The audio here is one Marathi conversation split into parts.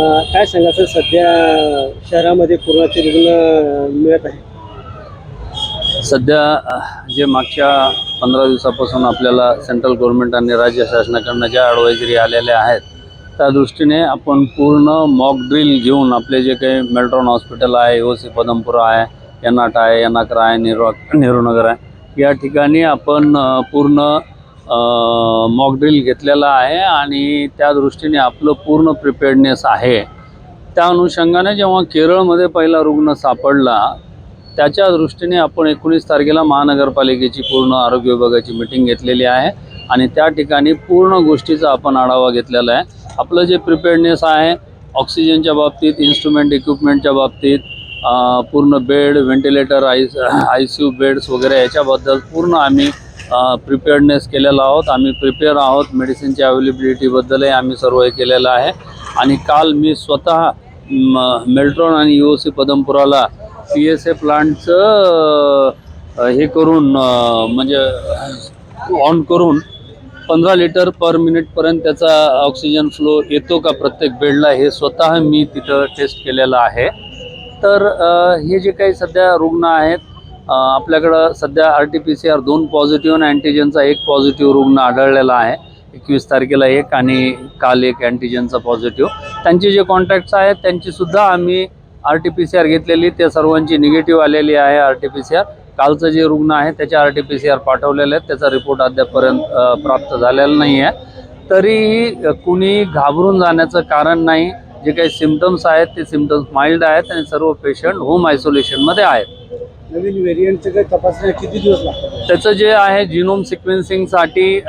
काय सांगा सर सध्या शहरामध्ये कोरोनाचे रुग्ण मिळत आहे सध्या जे मागच्या पंधरा दिवसापासून आपल्याला सेंट्रल गव्हर्नमेंट आणि राज्य शासनाकडनं ज्या ॲडवायझरी आलेल्या आहेत त्या दृष्टीने आपण पूर्ण मॉक ड्रिल घेऊन आपले जे काही मेल्ट्रॉन हॉस्पिटल आहे ओ सी पदमपुरा आहे यनाट आहे यनाकरा आहे नेहरू नेहरूनगर आहे या ठिकाणी आपण पूर्ण मॉक ड्रिल घेतलेला आहे आणि त्या दृष्टीने आपलं पूर्ण प्रिपेअर्डनेस आहे. त्या अनुषंगाने जेव्हा केरळमध्ये पहिला रुग्ण सापडला त्याच्या दृष्टीने आपण एकोणीस तारखेला महानगरपालिकेची पूर्ण आरोग्य विभागाची मिटिंग घेतलेली आहे आणि त्या ठिकाणी पूर्ण गोष्टीचा आपण आढावा घेतलेला आहे. आपलं जे प्रिपेअर्डनेस आहे ऑक्सिजनच्या बाबतीत इन्स्ट्रुमेंट इक्विपमेंटच्या बाबतीत पूर्ण bed ventilator I I C U beds वगैरे याच्याबद्दल पूर्ण आम्ही प्रिपेअर्डनेस केलेला आहोत. आम्ही प्रिपेअर आहोत मेडिसिनच्या अवेलेबिलिटीबद्दलही आम्ही सर्व हे केलेलं आहे. आणि काल मी स्वतः म- मेल्ट्रॉन आणि यू सी पदमपुराला पी एस ए प्लांटचं हे करून म्हणजे ऑन करून पंधरा लिटर पर मिनिटपर्यंत त्याचा ऑक्सिजन फ्लो येतो का प्रत्येक बेडला हे स्वतः मी तिथं टेस्ट केलेलं आहे. तर हे जे काही सध्या रुग्ण आहेत आपल्याकडं सध्या R T P C R दोन पॉझिटिव्ह आणि अँटीजनचा एक पॉझिटिव्ह रुग्ण आढळलेला आहे. एकवीस तारखेला एक आणि काल एक अँटीजनचा पॉझिटिव्ह त्यांचे जे कॉन्टॅक्ट्स आहेत त्यांचीसुद्धा आम्ही R T P C R घेतलेली. त्या सर्वांची निगेटिव्ह आलेली आहे R T P C R कालचं जे रुग्ण आहे त्याचे R T P C R पाठवलेले आहेत. त्याचा रिपोर्ट अद्यापपर्यंत प्राप्त झालेला नाही आहे तरीही कुणी घाबरून जाण्याचं कारण नाही. जे काही सिमटम्स आहेत ते सिमटम्स माइल्ड आहेत आणि सर्व पेशंट होम आयसोलेशनमध्ये आहेत. नवीन व्हेरियंटचं काही तपासण्या किती दिवस लागतात? त्याचं जे आहे जिनोम सिक्वेन्सिंगसाठी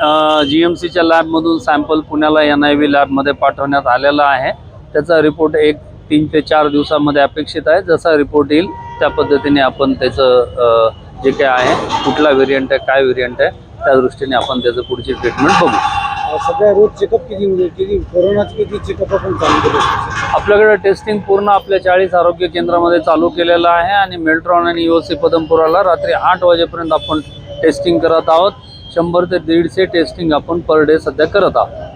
जी एम सीच्या लॅबमधून सॅम्पल पुण्याला एन आय व्ही लॅबमध्ये पाठवण्यात आलेला आहे. त्याचा रिपोर्ट एक तीन ते चार दिवसामध्ये अपेक्षित आहे. जसा रिपोर्ट येईल त्या पद्धतीने आपण त्याचं जे काय आहे कुठला व्हेरियंट आहे काय व्हेरियंट आहे त्या दृष्टीने आपण त्याचं पुढची ट्रीटमेंट बघू. सध्या रोज चेकअप किती म्हणजे किती कोरोनाचे किती चेकअप आपण चालू केले आपल्याकडे टेस्टिंग पूर्ण आपल्या चाळीस आरोग्य केंद्रामध्ये चालू केलेलं आहे आणि मेल्ट्रॉन आणि यू सी पदमपुराला रात्री आठ वाजेपर्यंत आपण टेस्टिंग करत आहोत. शंभर ते दीडशे टेस्टिंग आपण पर डे सध्या करत आहोत.